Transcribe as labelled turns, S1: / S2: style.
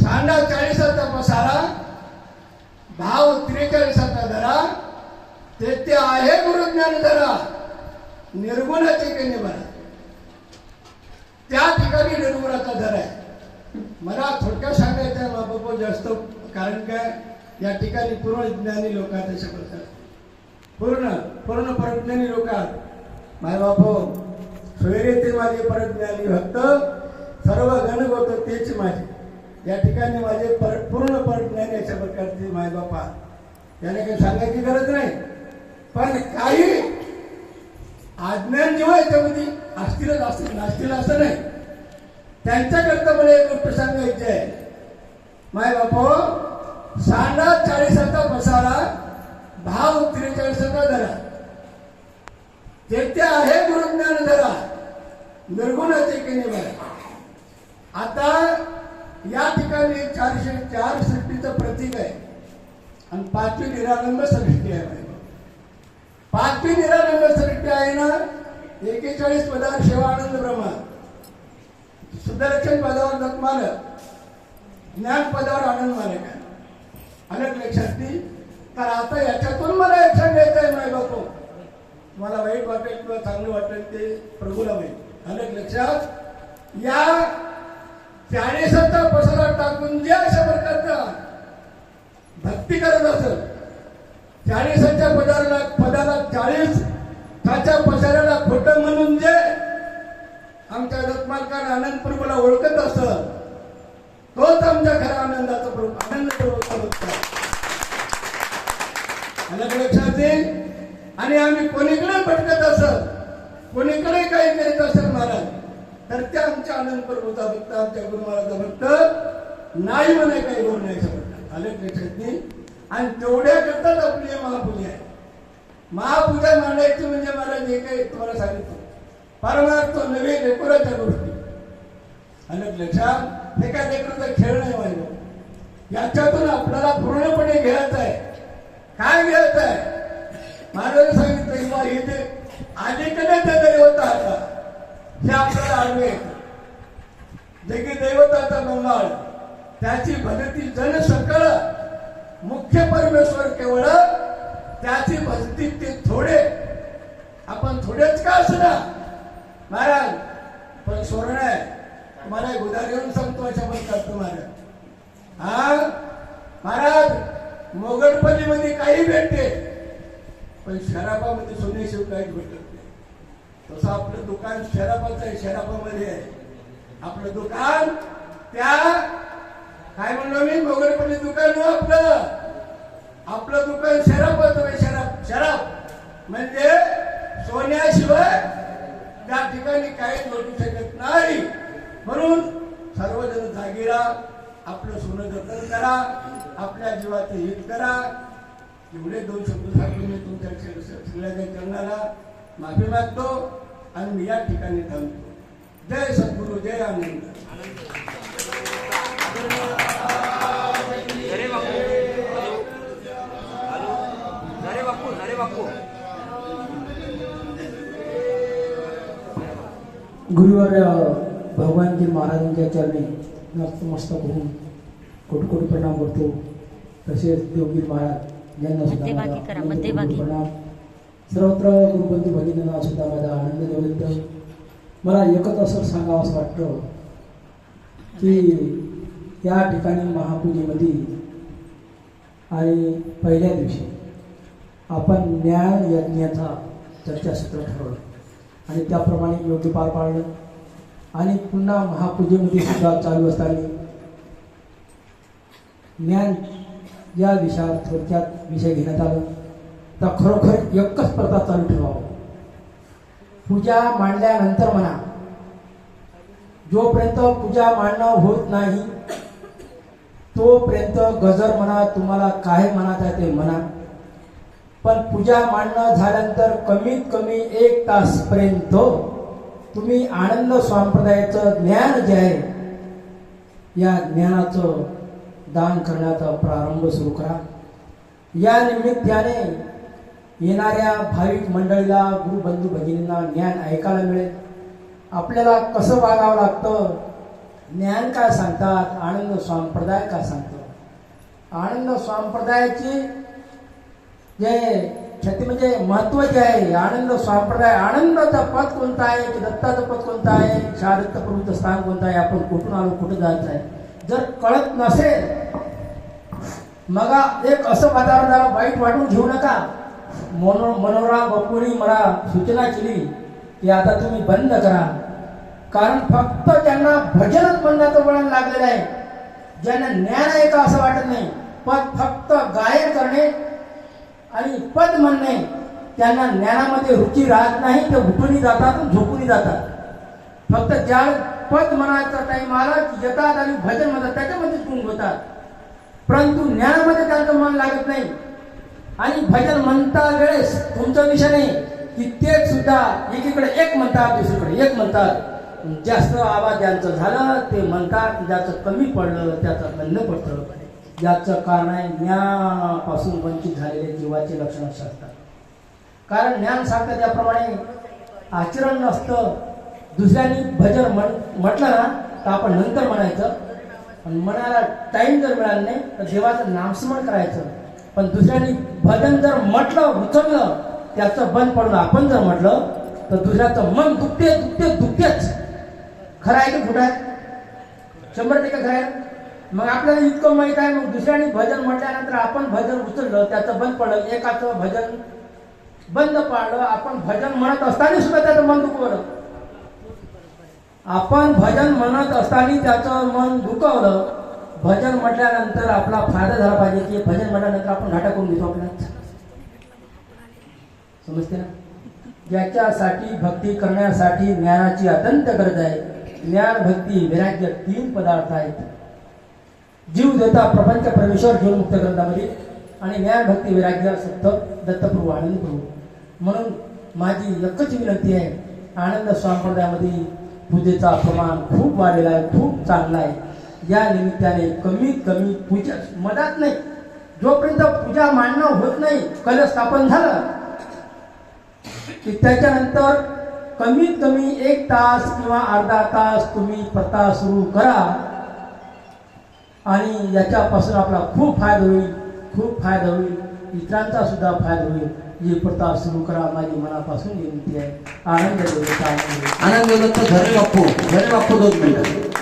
S1: सांडा चाळीसाचा पसारा भाव त्रेचाळीसाचा धरा ते ते आहे गुरुज्ञान धरा निर्गुणाचे केले बरा. त्या ठिकाणी निर्गुणाचा धर आहे. मला थोडक्यात सांगायचं आहे बाबा जास्त कारण काय? या ठिकाणी पूर्ण ज्ञानी लोक आहेत अशा प्रकारे. पूर्ण पूर्ण परज्ञानी लोक आहेत. माय बापो सोयरे ते माझे परज्ञानी भक्त सर्व गणगोत तेच माझे. या ठिकाणी माझे पर पूर्ण परज्ञान अशा प्रकारचे माय बापा याने काही सांगायची गरज नाही. पण काही अज्ञान जेव्हा याच्यामध्ये असतीलच असतील नसतील असं नाही. त्यांच्याकरता मला एक गोष्ट सांगायची आहे. माय बापो सांडा चाळीसाचा पसारा भाव त्रेचाळीसाचा धरा. तेथे आहे गुरुज्ञान धरा. निर्गुणाचे केले बरा. आता या ठिकाणी चारशे चार सृष्टीचं प्रतीक आहे. आणि पाचवी निरानंद सृष्टी आहे. माझी पाचवी निरानंद सृष्टी आहे ना एकेचाळीस पदावर शिवानंद ब्रह्मा. सुदर्शन पदावर दत्तमाल ज्ञान पदावर आनंद मालक आहे. अलग लक्षात तर आता याच्यातून मला एक सांगायचं आहे माय बापू. मला वाईट वाटेल किंवा चांगलं वाटेल ते प्रभूला माहीत अनेक लक्षात. या चाळीसाचा पसारा टाकून जे अशा प्रकारचा. भक्ती करत असत चाळीसाच्या पदाला पदाला चाळीस त्याच्या पसाऱ्याला खोटं म्हणून जे आमच्या दत्तमालकार आनंद प्रभूला ओळखत असत तोच आमच्या खऱ्या आनंदाचा प्रभू आनंद प्रभूचा भक्त लक्षात येईल आणि आम्ही कोणीकडे भटकत असत कोणीकडे काही करीत असत तर त्या आमच्या आनंद प्रभूचा भक्त आमच्या गुरुमाराचा भक्त. नाही म्हणे काही गुरु नाही समजतात आले लक्षात आणि तेवढ्या करताच आपली महापूजा आहे. महापूजा मांडायची म्हणजे मला जे काही तुम्हाला सांगितलं. परमार्थ नवे लेकराच्या गोष्टी. आले लक्षात? हे काय लेकराचा खेळ नाही व्हायला. याच्यातून आपल्याला पूर्णपणे घ्यायचं आहे. काय घ्यायचं आहे? महाराज सांगितलं की बा इथे अलीकडे होता दैवत आता हे आपल्याला देवताचा येतं. दैवताचा त्याची भजती जन सकळ मुख्य परमेश्वर केवळ त्याची भजती ते थोडे. आपण थोडेच का असणार? महाराज पण सोरण आहे. तुम्हाला एक घेऊन सांगतो अशा करतो महाराज. हा? महाराज मोगलपल्लीमध्ये काही भेटते पण शराबामध्ये सोनेशिव काहीच भेटत तसं आपलं दुकान शराफाचं आहे शराबामध्ये आहे. आपलं दुकान त्या काय म्हणलो मी मोगरपल्ली दुकान हो आपलं. आपलं दुकान शराबाचं आहे शराब शराब. म्हणजे सोन्याशिवाय त्या ठिकाणी काहीच भेटू शकत नाही. म्हणून सर्वजण जागी राहा आपलं सोनं जतन करा आपल्या जीवाचं हित करा. एवढे दोन शब्द सांगून मी तुमच्या सगळ्या चरणाला. माफी मागतो आणि मी या ठिकाणी थांबतो. जय सद्गुरु जय आनंद.
S2: गुरुवर भगवानजी महाराजांच्या चरणी नतमस्तक होऊन कोटकोट प्रणाम करतो. तसेच देवगीर महाराज यांना सुद्धा
S3: मध्यभागी
S2: माझा
S3: करा,
S2: अनंत
S3: मध्यभागी.
S2: प्रणाम. सर्वत्र गुरुबंधू भगिनींना सुद्धा माझा आनंद निवेदन. मला एकच असं सांगावं असं वाटतं की या ठिकाणी महापूजेमध्ये आणि पहिल्या दिवशी आपण ज्ञान यज्ञाचा चर्चासत्र ठरवलं. आणि त्याप्रमाणे योग्य पार पाडलं. आणि पुन्हा महापूजेमध्ये सुद्धा चालू असताना ज्ञान या विषयावर थोडक्यात विषय घेण्यात आला. तर खरोखर एकच प्रथा चालू ठेवावं. पूजा मांडल्यानंतर म्हणा जोपर्यंत पूजा मांडणं होत नाही तोपर्यंत गजर म्हणा तुम्हाला काय म्हणायचं आहे ते म्हणा. पण पूजा मांडणं झाल्यानंतर कमीत कमी एक तासपर्यंत तुम्ही आनंद संप्रदायाचं ज्ञान जे आहे या ज्ञानाचं दान करण्याचा प्रारंभ सुरू करा. या निमित्ताने येणाऱ्या भाविक मंडळीला गुरुबंधू भगिनींना ज्ञान ऐकायला मिळेल. आपल्याला कसं वागावं लागतं? ज्ञान काय सांगतात? आनंद संप्रदाय काय सांगतो? आनंद संप्रदायाची जे क्षती म्हणजे महत्त्व जे आहे आनंद संप्रदाय आनंदाचा पद कोणता आहे? की दत्ताचं पद कोणतं आहे? शारदत्त प्रभूचं स्थान कोणतं आहे? आपण कुठून आलो कुठं जायचं आहे? जर कळत नसेल मग एक असं वातावरण झालं वाईट वाटून घेऊ नका. मनो मनोरा बापूंनी मला सूचना केली की आता तुम्ही बंद करा. कारण फक्त त्यांना भजनच म्हणण्याचं वळण लागलेलं आहे. ज्यांना ज्ञान आहे का असं वाटत नाही. पण फक्त गायन करणे आणि पद म्हणणे त्यांना ज्ञानामध्ये रुची राहत नाही ते उठूनही जातात झोपूनही जातात. फक्त ज्या पद म्हणायचा टाईम आला की येतात आणि भजन म्हणतात त्याच्यामध्येच गुण होतात. परंतु ज्ञानामध्ये त्यांचं मन लागत नाही. आणि भजन म्हणता वेळेस तुमचा विषय नाही की ते सुद्धा एकीकडे एक म्हणतात दुसरीकडे एक म्हणतात. जास्त आवाज ज्यांचं झालं ते म्हणतात ज्याचं कमी पडलं त्याचं बंद पडतं. याचं कारण आहे ज्ञानापासून वंचित झालेले जीवाचे लक्षण असतात. कारण ज्ञान सांगतं त्याप्रमाणे आचरण नसतं. दुसऱ्यांनी भजन म्हण म्हटलं ना तर आपण नंतर म्हणायचं. पण मनाला टाइम जर मिळाला नाही तर देवाचं नामस्मरण करायचं. पण दुसऱ्यांनी भजन जर म्हटलं उचललं त्याचं बंद पडून आपण जर म्हटलं तर दुसऱ्याचं मन दुखते दुखते दुखतेच. खरं आहे की कुठं आहे? शंभर टक्के खरं आहे. मग आपल्याला इतकं माहीत आहे मग दुसऱ्याने भजन म्हटल्यानंतर आपण भजन उचललं त्याचं बंद पडलं एकाचं भजन बंद पाडलं आपण भजन म्हणत असताना सुद्धा त्याचं मन दुखवलं आपण भजन म्हणत असताना त्याचं मन दुखवलं भजन म्हटल्यानंतर आपला फायदा झाला पाहिजे की भजन म्हटल्यानंतर आपण घाटा करून घेतो आपल्याला. समजते ना? ज्याच्यासाठी भक्ती करण्यासाठी ज्ञानाची अत्यंत गरज आहे. ज्ञान भक्ती वैराग्य तीन पदार्थ आहेत. जीव देता प्रपंच परमेश्वर जीवनमुक्त ग्रंथामध्ये आणि ज्ञान भक्ती वैराग्य सत्त दत्तप्रभू आनंद प्रभू म्हणून माझी एकच विनंती आहे आनंद संप्रदायामध्ये पूजेचा प्रमाण खूप वाढलेला आहे खूप चांगला आहे. या निमित्ताने कमीत कमी पूजा मधात नाही. जोपर्यंत पूजा मांडणं होत नाही कल स्थापन झालं की त्याच्यानंतर कमीत कमी एक तास किंवा अर्धा तास तुम्ही प्रथा सुरू करा. आणि याच्यापासून आपला खूप फायदा होईल खूप फायदा होईल. इतरांचा सुद्धा फायदा होईल. ही प्रथा सुरू करा माझी मनापासून विनंती आहे. आनंद आनंद देवता.
S4: आनंद दत्त झरे दोन मिनिटं.